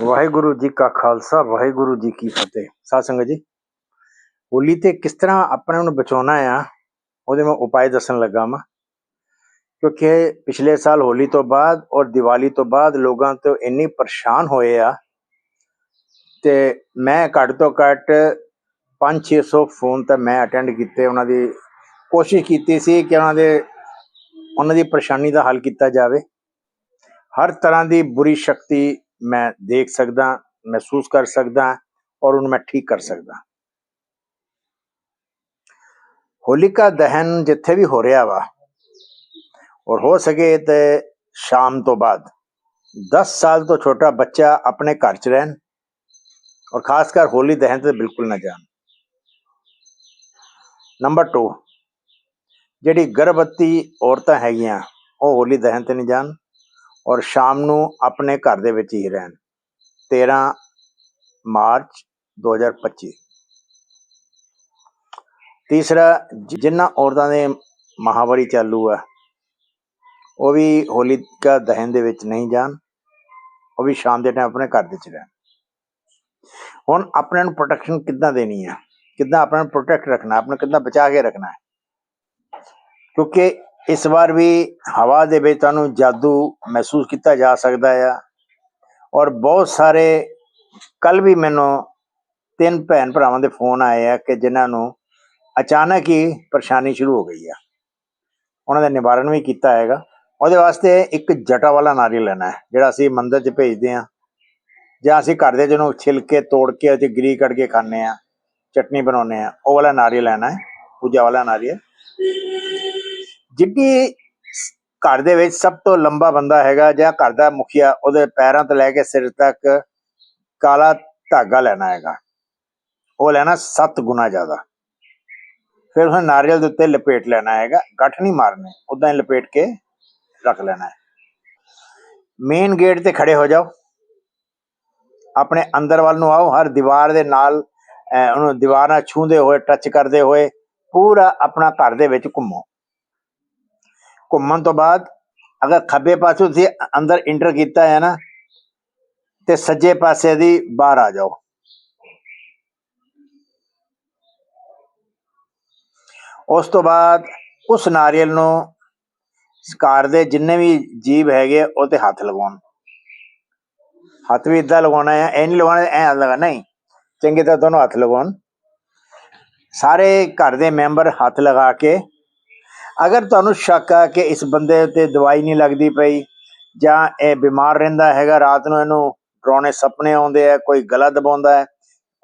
ਵਾਹਿਗੁਰੂ ਜੀ ਕਾ ਖਾਲਸਾ, ਵਾਹਿਗੁਰੂ ਜੀ ਕੀ ਫਤਿਹ। ਸਾਧ ਸੰਗਤ ਜੀ, ਹੋਲੀ ਤੇ ਕਿਸ ਤਰ੍ਹਾਂ ਆਪਣੇ ਨੂੰ ਬਚਾਉਣਾ ਆ, ਉਹਦੇ ਮੈਂ ਉਪਾਅ ਦੱਸਣ ਲੱਗਾ ਮੈਂ ਕਿਉਂਕਿ ਪਿਛਲੇ ਸਾਲ ਹੋਲੀ ਤੋਂ ਬਾਅਦ ਔਰ ਦੀਵਾਲੀ ਤੋਂ ਬਾਅਦ ਲੋਕਾਂ ਤੋਂ ਇੰਨੀ ਪਰੇਸ਼ਾਨ ਹੋਏ ਆ, ਤੇ ਮੈਂ ਘੱਟ ਤੋਂ ਘੱਟ 5-600 ਫੋਨ ਤਾਂ ਮੈਂ ਅਟੈਂਡ ਕੀਤੇ, ਉਹਨਾਂ ਦੀ ਕੋਸ਼ਿਸ਼ ਕੀਤੀ ਸੀ ਕਿ ਉਹਨਾਂ ਦੇ, ਉਹਨਾਂ ਦੀ ਪਰੇਸ਼ਾਨੀ ਦਾ ਹੱਲ ਕੀਤਾ ਜਾਵੇ। ਹਰ ਤਰ੍ਹਾਂ ਦੀ ਬੁਰੀ ਸ਼ਕਤੀ ਮੈਂ ਦੇਖ ਸਕਦਾ ਮਹਿਸੂਸ ਕਰ ਸਕਦਾ ਔਰ ਉਹਨੂੰ ਮੈਂ ਠੀਕ ਕਰ ਸਕਦਾ ਹੋਲਿਕਾ ਦਹਨ ਜਿੱਥੇ ਵੀ ਹੋ ਰਿਹਾ ਵਾ ਔਰ ਹੋ ਸਕੇ ਤੇ ਸ਼ਾਮ ਤੋਂ ਬਾਅਦ 10 ਸਾਲ ਤੋਂ ਛੋਟਾ ਬੱਚਾ ਆਪਣੇ ਘਰ 'ਚ ਰਹਿਣ ਔਰ ਖਾਸ ਕਰ ਹੋਲੀ ਦਹਨ ਤੇ ਬਿਲਕੁਲ ਨਾ ਜਾਣ ਨੰਬਰ 2 ਜਿਹੜੀ ਗਰਭਵਤੀ ਔਰਤਾਂ ਹੈਗੀਆਂ ਉਹ ਹੋਲੀ ਦਹਨ ਤੇ ਨਹੀਂ ਜਾਣ ਔਰ ਸ਼ਾਮ ਨੂੰ ਆਪਣੇ ਘਰ ਦੇ ਵਿੱਚ ਹੀ ਰਹਿਣ। 13 ਮਾਰਚ 2025 ਤੀਸਰਾ, ਜਿ- ਜਿਨ੍ਹਾਂ ਔਰਤਾਂ ਦੇ ਮਹਾਵਾਰੀ ਚਾਲੂ ਆ, ਉਹ ਵੀ ਹੋਲਿਕਾ ਦਹਨ ਦੇ ਵਿੱਚ ਨਹੀਂ ਜਾਣ, ਉਹ ਵੀ ਸ਼ਾਮ ਦੇ ਟਾਈਮ ਆਪਣੇ ਘਰ ਦੇ ਵਿੱਚ ਰਹਿਣ। ਹੁਣ ਆਪਣੇ ਨੂੰ ਪ੍ਰੋਟੈਕਸ਼ਨ ਕਿੱਦਾਂ ਦੇਣੀ ਆ? ਕਿੱਦਾਂ ਆਪਣੇ ਨੂੰ ਪ੍ਰੋਟੈਕਟ ਰੱਖਣਾ, ਆਪਣਾ ਕਿੱਦਾਂ ਬਚਾ ਕੇ ਰੱਖਣਾ ਹੈ? ਕਿਉਂਕਿ ਇਸ ਵਾਰ ਵੀ ਹਵਾ ਦੇ ਵਿੱਚ ਤੁਹਾਨੂੰ ਜਾਦੂ ਮਹਿਸੂਸ ਕੀਤਾ ਜਾ ਸਕਦਾ ਆ। ਔਰ ਬਹੁਤ ਸਾਰੇ ਕੱਲ ਵੀ ਮੈਨੂੰ ਤਿੰਨ ਭੈਣ ਭਰਾਵਾਂ ਦੇ ਫੋਨ ਆਏ ਆ ਕਿ ਜਿਨ੍ਹਾਂ ਨੂੰ ਅਚਾਨਕ ਹੀ ਪਰੇਸ਼ਾਨੀ ਸ਼ੁਰੂ ਹੋ ਗਈ ਆ। ਉਹਨਾਂ ਦਾ ਨਿਵਾਰਨ ਵੀ ਕੀਤਾ ਹੈਗਾ। ਉਹਦੇ ਵਾਸਤੇ ਇੱਕ ਜਟਾ ਵਾਲਾ ਨਾਰੀਅਲ ਲੈਣਾ ਹੈ, ਜਿਹੜਾ ਅਸੀਂ ਮੰਦਰ 'ਚ ਭੇਜਦੇ ਆ ਜਾਂ ਅਸੀਂ ਘਰ ਦੇ ਜਿਹਨੂੰ ਛਿਲ ਕੇ ਤੋੜ ਕੇ ਅਤੇ ਗਰੀ ਕੱਢ ਕੇ ਖਾਂਦੇ ਆ ਚਟਨੀ ਬਣਾਉਂਦੇ ਆ ਉਹ ਵਾਲਾ ਨਾਰੀਅਲ ਲੈਣਾ ਹੈ, ਪੂਜਾ ਵਾਲਾ ਨਾਰੀਅਲ ਜਿੱਡੀ ਘਰ ਦੇ ਵਿੱਚ ਸਭ ਤੋਂ ਲੰਬਾ ਬੰਦਾ ਹੈਗਾ ਜਾਂ ਘਰ ਦਾ ਮੁਖੀਆ, ਉਹਦੇ ਪੈਰਾਂ ਤੋਂ ਲੈ ਕੇ ਸਿਰ ਤੱਕ ਕਾਲਾ ਧਾਗਾ ਲੈਣਾ ਹੈਗਾ। ਉਹ ਲੈਣਾ 7 ਗੁਣਾ ਜ਼ਿਆਦਾ। ਫਿਰ ਉਹ ਨਾਰੀਅਲ ਦੇ ਉੱਤੇ ਲਪੇਟ ਲੈਣਾ ਹੈਗਾ, ਗੱਠ ਨਹੀਂ ਮਾਰਨੇ ਉਦਾਂ ਹੀ ਲਪੇਟ ਕੇ ਰੱਖ ਲੈਣਾ। ਹੈ ਮੇਨ ਗੇਟ ਤੇ ਖੜੇ ਹੋ ਜਾਓ। ਆਪਣੇ ਅੰਦਰ ਵੱਲ ਨੂੰ ਆਓ, ਹਰ ਦੀਵਾਰ ਦੇ ਨਾਲ ਉਹਨੂੰ ਦੀਵਾਰ ਨਾਲ ਛੂੰਹਦੇ ਹੋਏ ਟੱਚ ਕਰਦੇ ਹੋਏ, ਪੂਰਾ ਆਪਣਾ ਘਰ ਦੇ ਵਿੱਚ ਘੁੰਮੋ। ਘੁੰਮਣ ਤੋਂ ਬਾਅਦ ਅਗਰ ਖੱਬੇ ਪਾਸੇ ਤੁਸੀਂ ਅੰਦਰ ਇੰਟਰ ਕੀਤਾ ਹੈ ਨਾ ਤੇ ਸੱਜੇ ਪਾਸੇ ਦੀ ਬਾਹਰ ਆ ਜਾਓ ਉਸ ਤੋਂ ਬਾਅਦ ਉਸ ਨਾਰੀਅਲ ਨੂੰ ਘਰ ਦੇ ਜਿੰਨੇ ਵੀ ਜੀਵ ਹੈਗੇ ਉਹ ਤੇ ਹੱਥ ਲਗਾਉਣ ਹੱਥ ਵੀ ਇਦਾਂ ਲਗਾਉਣਾ ਹੈ ਐ ਨਹੀਂ ਲਗਾਉਣਾ ਐ ਲਗਾ ਨਹੀਂ ਚੰਗੇ ਤਾਂ ਦੋਨੋਂ ਹੱਥ ਲਗਾਉਣ ਸਾਰੇ ਘਰ ਦੇ ਮੈਂਬਰ ਹੱਥ ਲਗਾ ਕੇ ਅਗਰ ਤੁਹਾਨੂੰ ਸ਼ੱਕ ਆ ਕਿ ਇਸ ਬੰਦੇ ਉੱਤੇ ਦਵਾਈ ਨਹੀਂ ਲੱਗਦੀ ਪਈ ਜਾਂ ਇਹ ਬਿਮਾਰ ਰਹਿੰਦਾ ਹੈਗਾ, ਰਾਤ ਨੂੰ ਇਹਨੂੰ ਡਰਾਉਣੇ ਸੁਪਨੇ ਆਉਂਦੇ ਆ, ਕੋਈ ਗਲਾ ਦਬਾਉਂਦਾ ਹੈ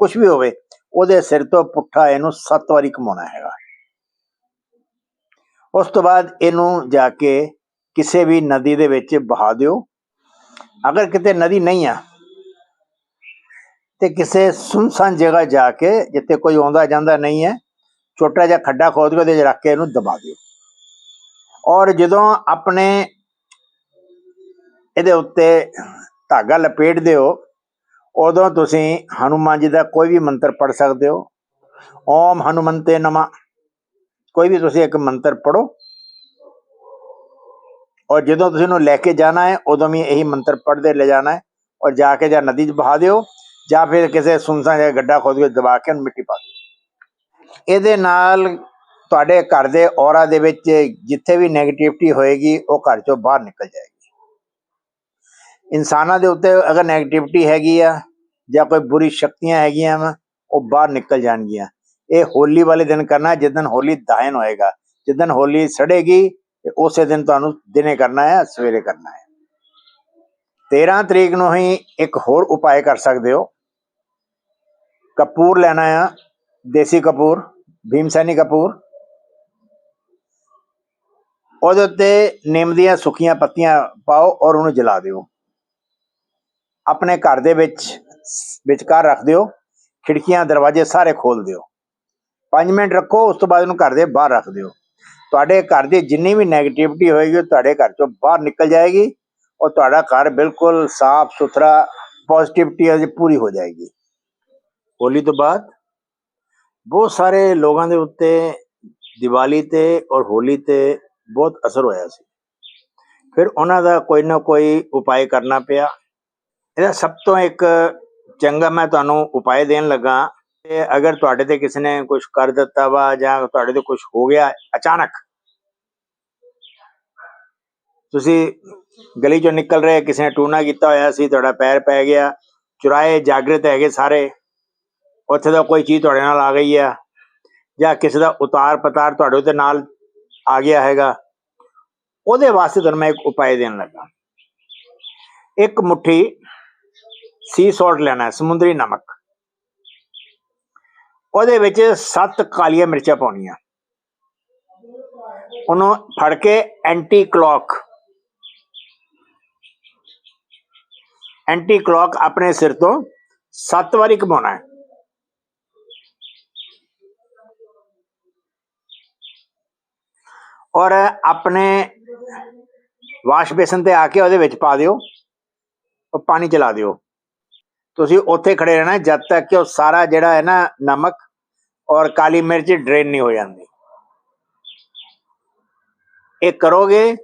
ਕੁਝ ਵੀ ਹੋਵੇ, ਉਹਦੇ ਸਿਰ ਤੋਂ ਪੁੱਠਾ ਇਹਨੂੰ ਸੱਤ ਵਾਰੀ ਘੁਮਾਉਣਾ ਹੈਗਾ। ਉਸ ਤੋਂ ਬਾਅਦ ਇਹਨੂੰ ਜਾ ਕੇ ਕਿਸੇ ਵੀ ਨਦੀ ਦੇ ਵਿੱਚ ਬਹਾ ਦਿਓ। ਅਗਰ ਕਿਤੇ ਨਦੀ ਨਹੀਂ ਆ, ਤੇ ਕਿਸੇ ਸੁਨਸਾਨ ਜਗ੍ਹਾ ਜਾ ਕੇ ਜਿੱਥੇ ਕੋਈ ਆਉਂਦਾ ਜਾਂਦਾ ਨਹੀਂ ਹੈ, ਛੋਟਾ ਜਿਹਾ ਖੱਡਾ ਖੋਦ ਕੇ ਉਹਦੇ 'ਚ ਰੱਖ ਕੇ ਇਹਨੂੰ ਦਬਾ ਦਿਓ। ਔਰ ਜਦੋਂ ਆਪਣੇ ਇਹਦੇ ਉੱਤੇ ਧਾਗਾ ਲਪੇਟਦੇ ਹੋ, ਉਦੋਂ ਤੁਸੀਂ ਹਨੂਮਾਨ ਜੀ ਦਾ ਕੋਈ ਵੀ ਮੰਤਰ ਪੜ ਸਕਦੇ ਹੋ। ਓਮ ਹਨੂਮੰਤੇ ਨਮਾ। ਕੋਈ ਵੀ ਤੁਸੀਂ ਇੱਕ ਮੰਤਰ ਪੜੋ ਔਰ ਜਦੋਂ ਤੁਸੀਂ ਉਹਨੂੰ ਲੈ ਕੇ ਜਾਣਾ ਹੈ, ਉਦੋਂ ਵੀ ਇਹੀ ਮੰਤਰ ਪੜ੍ਹਦੇ ਲੈ ਜਾਣਾ ਹੈ। ਔਰ ਜਾ ਕੇ ਜਾਂ ਨਦੀ 'ਚ ਬਹਾ ਦਿਓ, ਜਾਂ ਫਿਰ ਕਿਸੇ ਸੁਨਸਾਨ ਜਗ੍ਹਾ ਗੱਡਾ ਖੋਦ ਕੇ ਦਬਾ ਕੇ ਉਹਨੂੰ ਮਿੱਟੀ ਪਾ ਦਿਓ। ਇਹਦੇ ਨਾਲ ਤੁਹਾਡੇ ਘਰ ਦੇ ਔਰਾ ਦੇ ਵਿੱਚ ਜਿੱਥੇ ਵੀ 네ਗੇਟਿਵਿਟੀ ਹੋਏਗੀ, ਉਹ ਘਰ ਚੋਂ ਬਾਹਰ ਨਿਕਲ ਜਾਏਗੀ। ਇਨਸਾਨਾਂ ਦੇ ਉੱਤੇ ਅਗਰ 네ਗੇਟਿਵਿਟੀ ਹੈਗੀ ਆ ਜਾਂ ਕੋਈ ਬੁਰੀ ਸ਼ਕਤੀਆਂ ਹੈਗੀਆਂ ਵਾ, ਉਹ ਬਾਹਰ ਨਿਕਲ ਜਾਣਗੀਆਂ। ਇਹ ਹੋਲੀ ਵਾਲੇ ਦਿਨ ਕਰਨਾ ਜਿੱਦਨ ਹੋਲੀ ਦਾਇਨ ਹੋਏਗਾ। ਜਿੱਦਨ ਹੋਲੀ ਸੜੇਗੀ ਉਸੇ ਦਿਨ ਤੁਹਾਨੂੰ ਦਿਨੇ ਕਰਨਾ ਹੈ, ਸਵੇਰੇ ਕਰਨਾ ਹੈ। 13 ਤਰੀਕ ਨੂੰ ਹੀ ਇੱਕ ਹੋਰ ਉਪਾਅ ਕਰ ਸਕਦੇ ਹੋ। ਕਪੂਰ ਲੈਣਾ ਆ, ਦੇਸੀ ਕਪੂਰ ਭੀਮਸੈਨੀ ਕਪੂਰ। ਉਹਦੇ ਉੱਤੇ ਨਿੰਮ ਦੀਆਂ ਸੁੱਕੀਆਂ ਪੱਤੀਆਂ ਪਾਓ ਔਰ ਉਹਨੂੰ ਜਲਾ ਦਿਓ। ਆਪਣੇ ਘਰ ਦੇ ਵਿੱਚ ਵਿਚਕਾਰ ਰੱਖ ਦਿਓ। ਖਿੜਕੀਆਂ, ਦਰਵਾਜ਼ੇ ਸਾਰੇ ਖੋਲ ਦਿਓ। 5 ਮਿੰਟ ਰੱਖੋ, ਉਸ ਤੋਂ ਬਾਅਦ ਉਹਨੂੰ ਘਰ ਦੇ ਬਾਹਰ ਰੱਖ ਦਿਓ। ਤੁਹਾਡੇ ਘਰ ਦੀ ਜਿੰਨੀ ਵੀ 네ਗੇਟਿਵਿਟੀ ਹੋਏਗੀ, ਉਹ ਤੁਹਾਡੇ ਘਰ ਚੋਂ ਬਾਹਰ ਨਿਕਲ ਜਾਏਗੀ ਔਰ ਤੁਹਾਡਾ ਘਰ ਬਿਲਕੁਲ ਸਾਫ਼ ਸੁਥਰਾ ਪੋਜ਼ਿਟਿਵਿਟੀ ਅਜ ਪੂਰੀ ਹੋ ਜਾਏਗੀ। ਹੋਲੀ ਤੋਂ ਬਾਅਦ ਬਹੁਤ ਸਾਰੇ ਲੋਕਾਂ ਦੇ ਉੱਤੇ ਦੀਵਾਲੀ ਤੇ ਔਰ ਹੋਲੀ ਤੇ ਬਹੁਤ ਅਸਰ ਹੋਇਆ ਸੀ। ਫਿਰ ਉਹਨਾਂ ਦਾ ਕੋਈ ਨਾ ਕੋਈ ਉਪਾਅ ਕਰਨਾ ਪਿਆ। ਇਹਦਾ ਸਭ ਤੋਂ ਇੱਕ ਚੰਗਾ ਮੈਂ ਤੁਹਾਨੂੰ ਉਪਾਅ ਦੇਣ ਲੱਗਾ ਕਿ ਅਗਰ ਤੁਹਾਡੇ ਤੇ ਕਿਸੇ ਨੇ ਕੁਝ ਕਰ ਦਿੱਤਾ ਵਾ ਜਾਂ ਤੁਹਾਡੇ ਤੇ ਕੁਝ ਹੋ ਗਿਆ ਅਚਾਨਕ, ਤੁਸੀਂ ਗਲੀ ਚੋਂ ਨਿਕਲ ਰਹੇ, ਕਿਸੇ ਨੇ ਟੂਣਾ ਕੀਤਾ ਹੋਇਆ ਸੀ, ਤੁਹਾਡਾ ਪੈਰ ਪੈ ਗਿਆ ਚੁਰਾਏ ਜਾਗਰਤ ਹੈਗੇ ਸਾਰੇ, ਉੱਥੇ ਦਾ ਕੋਈ ਚੀਜ਼ ਤੁਹਾਡੇ ਨਾਲ ਆ ਗਈ ਆ ਜਾਂ ਕਿਸੇ ਦਾ ਉਤਾਰ ਪਤਾਰ ਤੁਹਾਡੇ ਉੱਤੇ ਨਾਲ ਆ ਗਿਆ ਹੈਗਾ ਉਹਦੇ ਵਾਸਤੇ ਤੁਹਾਨੂੰ ਮੈਂ ਇੱਕ ਉਪਾਅ ਦੇਣ ਲੱਗਾ। ਇੱਕ ਮੁਠੀ ਸੀ ਸੌਲਟ ਲੈਣਾ ਹੈ ਸਮੁੰਦਰੀ ਨਮਕ। ਉਹਦੇ ਵਿੱਚ ਸੱਤ ਕਾਲੀਆਂ ਮਿਰਚਾਂ ਪਾਉਣੀਆਂ। ਉਹਨੂੰ ਫੜ ਕੇ ਐਂਟੀ ਕਲੌਕ ਐਂਟੀ ਕਲੌਕ ਆਪਣੇ ਸਿਰ ਤੋਂ ਸੱਤ ਵਾਰੀ ਘਮਾਉਣਾ ਹੈ। ਔਰ ਆਪਣੇ ਵਾਸ਼ ਬੇਸਨ ਤੇ ਆ ਕੇ ਉਹਦੇ ਵਿੱਚ ਪਾ ਦਿਓ। ਉਹ ਪਾਣੀ ਚਲਾ ਦਿਓ। ਤੁਸੀਂ ਉੱਥੇ ਖੜੇ ਰਹਿਣਾ, ਜਦ ਤੱਕ ਕਿ ਉਹ ਸਾਰਾ ਜਿਹੜਾ ਹੈ ਨਾ ਨਮਕ ਔਰ ਕਾਲੀ ਮਿਰਚ ਡਰੇਨ ਨਹੀਂ ਹੋ ਜਾਂਦੀ। ਇਹ ਕਰੋਗੇ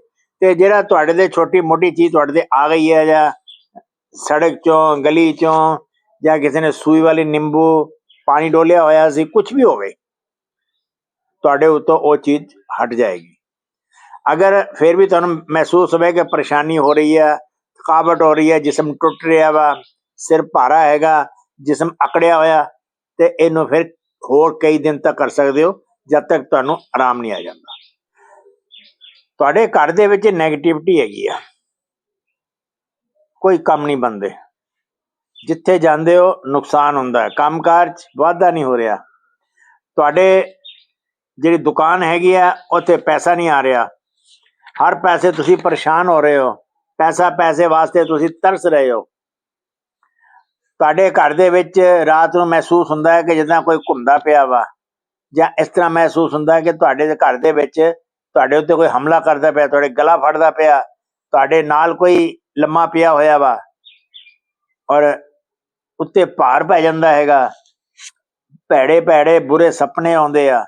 ਤੇ ਜਿਹੜਾ ਤੁਹਾਡੇ ਦੇ ਛੋਟੀ ਮੋਟੀ ਚੀਜ਼ ਤੁਹਾਡੇ ਤੇ ਆ ਗਈ ਹੈ ਜਾਂ ਸੜਕ ਚੋਂ, ਗਲੀ ਚੋਂ ਜਾਂ ਕਿਸੇ ਨੇ ਸੂਈ ਵਾਲੀ ਨਿੰਬੂ, ਪਾਣੀ ਡੋਲਿਆ ਹੋਇਆ ਸੀ ਕੁਝ ਵੀ ਹੋਵੇ, ਤੁਹਾਡੇ ਉੱਤੋਂ ਉਹ ਚੀਜ਼ ਹਟ ਜਾਏਗੀ। ਅਗਰ ਫਿਰ ਵੀ ਤੁਹਾਨੂੰ ਮਹਿਸੂਸ ਹੋਵੇ ਕਿ ਪਰੇਸ਼ਾਨੀ ਹੋ ਰਹੀ ਹੈ, ਥਕਾਵਟ ਹੋ ਰਹੀ ਹੈ, ਜਿਸਮ ਟੁੱਟ ਰਿਹਾ ਵਾ, ਸਿਰ ਭਾਰਾ ਹੈਗਾ, ਜਿਸਮ ਅਕੜਿਆ ਹੋਇਆ, ਤੇ ਇਹਨੂੰ ਫਿਰ ਹੋਰ ਕਈ ਦਿਨ ਤੱਕ ਕਰ ਸਕਦੇ ਹੋ, ਜਦ ਤੱਕ ਤੁਹਾਨੂੰ ਆਰਾਮ ਨਹੀਂ ਆ ਜਾਂਦਾ। ਤੁਹਾਡੇ ਘਰ ਦੇ ਵਿੱਚ 네ਗੇਟਿਵਿਟੀ ਹੈਗੀ ਆ। ਕੋਈ ਕੰਮ ਨਹੀਂ ਬੰਦੇ ਜਿੱਥੇ ਜਾਂਦੇ ਹੋ, ਨੁਕਸਾਨ ਹੁੰਦਾ ਹੈ। ਕੰਮਕਾਰ ਵਾਧਾ ਨਹੀਂ ਹੋ ਰਿਹਾ। ਤੁਹਾਡੇ ਜਿਹੜੀ ਦੁਕਾਨ ਹੈਗੀ ਆ, ਉੱਥੇ ਪੈਸਾ ਨਹੀਂ ਆ ਰਿਹਾ। ਹਰ ਪੈਸੇ ਤੁਸੀਂ ਪਰੇਸ਼ਾਨ ਹੋ ਰਹੇ ਹੋ, ਪੈਸਾ ਪੈਸੇ ਵਾਸਤੇ ਤੁਸੀਂ ਤਰਸ ਰਹੇ ਹੋ। ਤੁਹਾਡੇ ਘਰ ਦੇ ਵਿੱਚ ਰਾਤ ਨੂੰ ਮਹਿਸੂਸ ਹੁੰਦਾ ਹੈ ਕਿ ਜਿੱਦਾਂ ਕੋਈ ਘੁੰਮਦਾ ਪਿਆ ਵਾ, ਜਾਂ ਇਸ ਤਰ੍ਹਾਂ ਮਹਿਸੂਸ ਹੁੰਦਾ ਹੈ ਕਿ ਤੁਹਾਡੇ ਘਰ ਦੇ ਵਿੱਚ ਤੁਹਾਡੇ ਉੱਤੇ ਕੋਈ ਹਮਲਾ ਕਰਦਾ ਪਿਆ, ਤੁਹਾਡੇ ਗਲਾ ਫੜਦਾ ਪਿਆ, ਤੁਹਾਡੇ ਨਾਲ ਕੋਈ ਲੰਮਾ ਪਿਆ ਹੋਇਆ ਵਾ, ਔਰ ਉੱਤੇ ਭਾਰ ਪੈ ਜਾਂਦਾ ਹੈਗਾ। ਭੈੜੇ ਭੈੜੇ ਬੁਰੇ ਸੁਪਨੇ ਆਉਂਦੇ ਆ,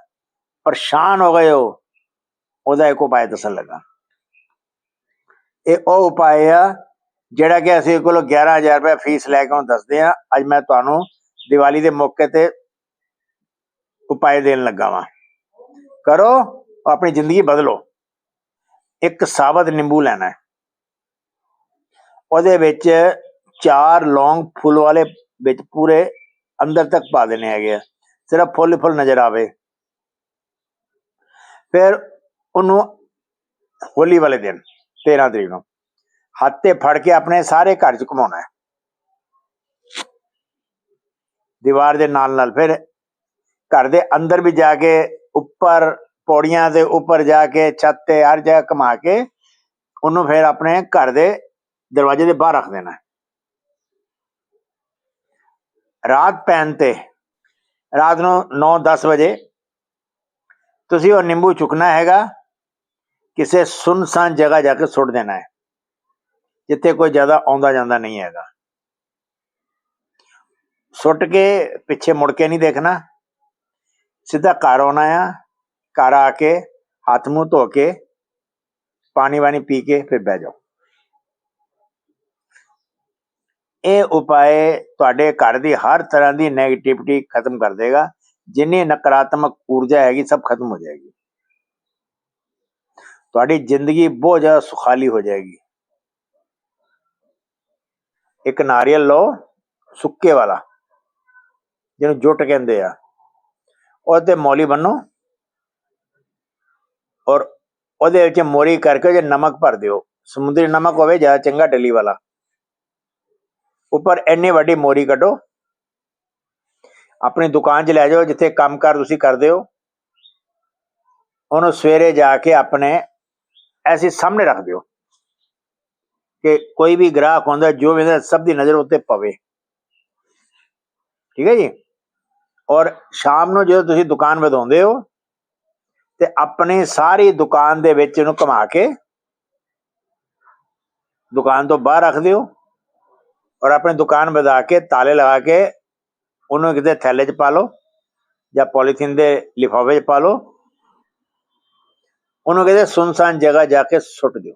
ਪਰੇਸ਼ਾਨ ਹੋ ਗਏ ਹੋ, ਉਹਦਾ ਇੱਕ ਉਪਾਅ ਦੱਸਣ ਲੱਗਾ। ਇਹ ਉਹ ਉਪਾਅ ਆ ਜਿਹੜਾ ਕਿ ਅਸੀਂ ਕੋਲ 11000 ਰੁਪਏ ਫੀਸ ਲੈ ਕੇ ਉਹਨੂੰ ਦੱਸਦੇ ਆ ਅੱਜ ਮੈਂ ਤੁਹਾਨੂੰ ਦੀਵਾਲੀ ਦੇ ਮੌਕੇ ਤੇ ਉਪਾਅ ਦੇਣ ਲੱਗਾ ਵਾਂ। ਕਰੋ, ਆਪਣੀ ਜ਼ਿੰਦਗੀ ਬਦਲੋ। ਇੱਕ ਸਾਬਤ ਨਿੰਬੂ ਲੈਣਾ ਹੈ। ਉਹਦੇ ਵਿੱਚ ਚਾਰ ਲੌਂਗ ਫੁੱਲ ਵਾਲੇ ਵਿੱਚ ਪੂਰੇ ਅੰਦਰ ਤੱਕ ਪਾ ਦੇਣੇ ਹੈਗੇ ਆ। ਸਿਰਫ ਫੁੱਲ ਫੁੱਲ ਨਜ਼ਰ ਆਵੇ। ਫਿਰ ਉਹਨੂੰ ਹੋਲੀ ਵਾਲੇ ਦਿਨ 13 ਤਰੀਕ ਨੂੰ। ਹੱਥ ਤੇ ਫੜ ਕੇ ਆਪਣੇ ਸਾਰੇ ਘਰ ਚ ਘੁਮਾਉਣਾ ਹੈ। ਦੀਵਾਰ ਦੇ ਨਾਲ ਨਾਲ ਫਿਰ ਘਰ ਦੇ ਅੰਦਰ ਵੀ ਜਾ ਕੇ ਉੱਪਰ ਪੌੜੀਆਂ ਦੇ ਉੱਪਰ ਜਾ ਕੇ ਛੱਤ ਤੇ ਹਰ ਜਗ੍ਹਾ ਘੁਮਾ ਕੇ ਉਹਨੂੰ ਫਿਰ ਆਪਣੇ ਘਰ ਦੇ ਦਰਵਾਜ਼ੇ ਦੇ ਬਾਹਰ ਰੱਖ ਦੇਣਾ ਰਾਤ ਪੈਣ ਤੇ ਰਾਤ ਨੂੰ 9-10 ਵਜੇ ਤੁਸੀਂ ਉਹ ਨਿੰਬੂ ਚੁੱਕਣਾ ਹੈਗਾ। ਕਿਸੇ ਸੁਨਸਾਨ ਜਗ੍ਹਾ ਜਾ ਕੇ ਸੁੱਟ ਦੇਣਾ ਹੈ। ਜਿੱਥੇ ਕੋਈ ਜ਼ਿਆਦਾ ਆਉਂਦਾ ਜਾਂਦਾ ਨਹੀਂ ਹੈਗਾ। ਸੁੱਟ ਕੇ ਪਿੱਛੇ ਮੁੜ ਕੇ ਨਹੀਂ ਦੇਖਣਾ। ਸਿੱਧਾ ਘਰ ਆਉਣਾ ਆ, ਘਰ ਆ ਕੇ ਹੱਥ ਮੂੰਹ ਧੋ ਕੇ ਪਾਣੀ ਵਾਣੀ ਪੀ ਕੇ ਫਿਰ ਬਹਿ ਜਾਓ। ਇਹ ਉਪਾਅ ਤੁਹਾਡੇ ਘਰ ਦੀ ਹਰ ਤਰ੍ਹਾਂ ਦੀ 네ਗੇਟਿਵਿਟੀ ਖਤਮ ਕਰ ਦੇਗਾ। ਜਿੰਨੀ ਨਕਾਰਾਤਮਕ ਊਰਜਾ ਹੈਗੀ ਸਭ ਖਤਮ ਹੋ ਜਾਏਗੀ। ਤੁਹਾਡੀ ਜ਼ਿੰਦਗੀ ਬਹੁਤ ਜ਼ਿਆਦਾ ਸੁਖਾਲੀ ਹੋ ਜਾਏਗੀ ਇੱਕ ਨਾਰੀਅਲ ਲਓ ਸੁੱਕੇ ਵਾਲਾ ਜਿਹਨੂੰ ਜੁੱਟ ਕਹਿੰਦੇ ਆ ਉਹਦੇ ਮੌਲੀ ਬੰਨੋ ਔਰ ਉਹਦੇ ਵਿੱਚ ਮੋਰੀ ਕਰਕੇ ਜੇ ਨਮਕ ਭਰ ਦਿਓ ਸਮੁੰਦਰੀ ਨਮਕ ਹੋਵੇ ਜਾਂ ਚੰਗਾ ਡਲੀ ਵਾਲਾ ਉੱਪਰ ਇੰਨੀ ਵੱਡੀ ਮੋਰੀ ਕੱਢੋ ਆਪਣੀ ਦੁਕਾਨ 'ਚ ਲੈ ਜਾਓ ਜਿੱਥੇ ਕੰਮਕਾਰ ਤੁਸੀਂ ਕਰਦੇ ਹੋ ਉਹਨੂੰ ਸਵੇਰੇ ਜਾ ਕੇ ਆਪਣੇ ਐਸੇ ਸਾਹਮਣੇ ਰੱਖ ਦਿਓ ਕਿ ਕੋਈ ਵੀ ਗ੍ਰਾਹਕ ਹੁੰਦਾ ਜੋ ਵੀ ਸਭ ਦੀ ਨਜ਼ਰ ਉੱਤੇ ਪਵੇ। ਠੀਕ ਹੈ ਜੀ? ਔਰ ਸ਼ਾਮ ਨੂੰ ਜਦੋਂ ਤੁਸੀਂ ਦੁਕਾਨ ਵਧਾਉਂਦੇ ਹੋ, ਤੇ ਆਪਣੀ ਸਾਰੀ ਦੁਕਾਨ ਦੇ ਵਿੱਚ ਇਹਨੂੰ ਘੁਮਾ ਕੇ ਦੁਕਾਨ ਤੋਂ ਬਾਹਰ ਰੱਖ ਦਿਓ ਔਰ ਆਪਣੀ ਦੁਕਾਨ ਵਧਾ ਕੇ ਤਾਲੇ ਲਗਾ ਕੇ ਉਹਨੂੰ ਕਿਤੇ ਥੈਲੇ 'ਚ ਪਾ ਲਓ ਜਾਂ ਪੋਲੀਥੀਨ ਦੇ ਲਿਫਾਫੇ 'ਚ ਪਾ ਲਓ। ਉਹਨੂੰ ਕਿਤੇ ਸੁਨਸਾਨ ਜਗ੍ਹਾ ਜਾ ਕੇ ਸੁੱਟ ਦਿਓ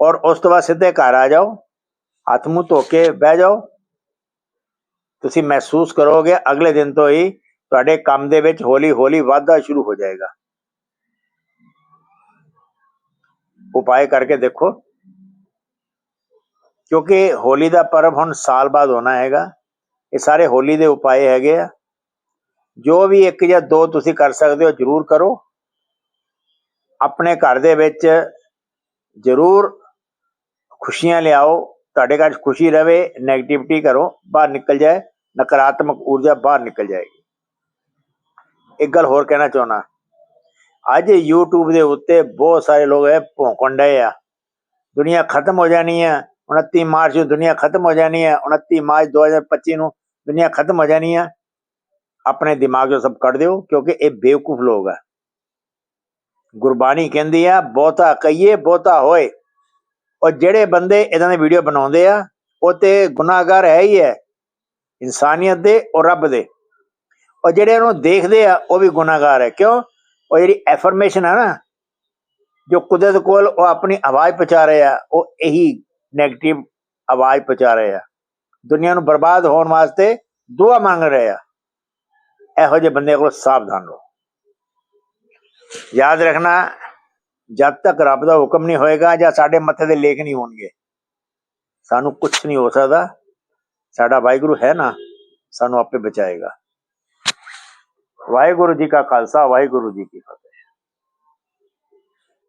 ਔਰ ਉਸ ਤੋਂ ਬਾਅਦ ਸਿੱਧੇ ਘਰ ਆ ਜਾਓ ਹੱਥ ਮੂੰਹ ਧੋ ਕੇ ਬਹਿ ਜਾਓ ਤੁਸੀਂ ਮਹਿਸੂਸ ਕਰੋਗੇ ਅਗਲੇ ਦਿਨ ਤੋਂ ਹੀ ਤੁਹਾਡੇ ਕੰਮ ਦੇ ਵਿੱਚ ਹੌਲੀ ਹੌਲੀ ਵਾਧਾ ਸ਼ੁਰੂ ਹੋ ਜਾਏਗਾ ਉਪਾਅ ਕਰਕੇ ਦੇਖੋ ਕਿਉਂਕਿ ਹੋਲੀ ਦਾ ਪਰਵ ਹੁਣ ਸਾਲ ਬਾਅਦ ਹੋਣਾ ਹੈਗਾ ਇਹ ਸਾਰੇ ਹੋਲੀ ਦੇ ਉਪਾਅ ਹੈਗੇ ਆ ਜੋ ਵੀ ਇੱਕ ਜਾਂ ਦੋ ਤੁਸੀਂ ਕਰ ਸਕਦੇ ਹੋ ਜਰੂਰ ਕਰੋ ਆਪਣੇ ਘਰ ਦੇ ਵਿੱਚ ਜਰੂਰ ਖੁਸ਼ੀਆਂ ਲਿਆਓ, ਤੁਹਾਡੇ ਘਰ 'ਚ ਖੁਸ਼ੀ ਰਵੇ 네ਗੇਟਿਵਿਟੀ ਕਰੋ, ਬਾਹਰ ਨਿਕਲ ਜਾਏ, ਨਕਾਰਾਤਮਕ ਊਰਜਾ ਬਾਹਰ ਨਿਕਲ ਜਾਏਗੀ। ਇੱਕ ਗੱਲ ਹੋਰ ਕਹਿਣਾ ਚਾਹੁੰਦਾ, ਅੱਜ YouTube ਦੇ ਉੱਤੇ ਬਹੁਤ ਸਾਰੇ ਲੋਕ ਹੈ ਭੌਂਕਣ ਡਏ ਆ, ਦੁਨੀਆ ਖਤਮ ਹੋ ਜਾਣੀ ਹੈ 29 ਮਾਰਚ ਨੂੰ ਦੁਨੀਆ ਖਤਮ ਹੋ ਜਾਣੀ ਹੈ 29 ਮਾਰਚ 2025 ਨੂੰ ਦੁਨੀਆ ਖਤਮ ਹੋ ਜਾਣੀ ਹੈ ਆਪਣੇ ਦਿਮਾਗ 'ਚੋਂ ਸਭ ਕੱਢ ਦਿਓ, ਕਿਉਂਕਿ ਇਹ ਬੇਵਕੂਫ ਲੋਕ ਆ। ਗੁਰਬਾਣੀ ਕਹਿੰਦੀ ਆ, ਬਹੁਤਾ ਕਹੀਏ, ਬਹੁਤਾ ਹੋਏ। ਔਰ ਜਿਹੜੇ ਬੰਦੇ ਇਦਾਂ ਦੇ ਵੀਡੀਓ ਬਣਾਉਂਦੇ ਆ, ਉਹ ਤੇ ਗੁਨਾਹਗਾਰ ਹੈ ਹੀ ਹੈ, ਇਨਸਾਨੀਅਤ ਦੇ ਔਰ ਰੱਬ ਦੇ। ਔਰ ਜਿਹੜੇ ਉਹਨੂੰ ਦੇਖਦੇ ਆ, ਉਹ ਵੀ ਗੁਨਾਹਗਾਰ ਹੈ। ਕਿਉਂ? ਉਹ ਜਿਹੜੀ ਐਫਰਮੇਸ਼ਨ ਹੈ ਨਾ, ਜੋ ਕੁਦਰਤ ਕੋਲ ਉਹ ਆਪਣੀ ਆਵਾਜ਼ ਪਹੁੰਚਾ ਰਹੇ ਆ, ਉਹ ਇਹੀ 네ਗੇਟਿਵ ਆਵਾਜ਼ ਪਹੁੰਚਾ ਰਹੇ ਆ। ਦੁਨੀਆ ਨੂੰ ਬਰਬਾਦ ਹੋਣ ਵਾਸਤੇ ਦੁਆ ਮੰਗ ਰਹੇ ਆ। ਇਹੋ ਜਿਹੇ ਬੰਦੇ ਕੋਲ ਸਾਵਧਾਨ ਰਹੋ। ਯਾਦ ਰੱਖਣਾ, ਜਦ ਤੱਕ ਰੱਬ ਦਾ ਹੁਕਮ ਨਹੀਂ ਹੋਏਗਾ ਜਾਂ ਸਾਡੇ ਮੱਥੇ ਦੇ ਲੇਖ ਨਹੀਂ ਹੋਣਗੇ, ਸਾਨੂੰ ਕੁਝ ਨਹੀਂ ਹੋ ਸਕਦਾ। ਸਾਡਾ ਵਾਹਿਗੁਰੂ ਹੈ ਨਾ, ਸਾਨੂੰ ਆਪੇ ਬਚਾਏਗਾ। ਵਾਹਿਗੁਰੂ ਜੀ ਕਾ ਖਾਲਸਾ, ਵਾਹਿਗੁਰੂ ਜੀ ਕੀ ਫਤਿਹ।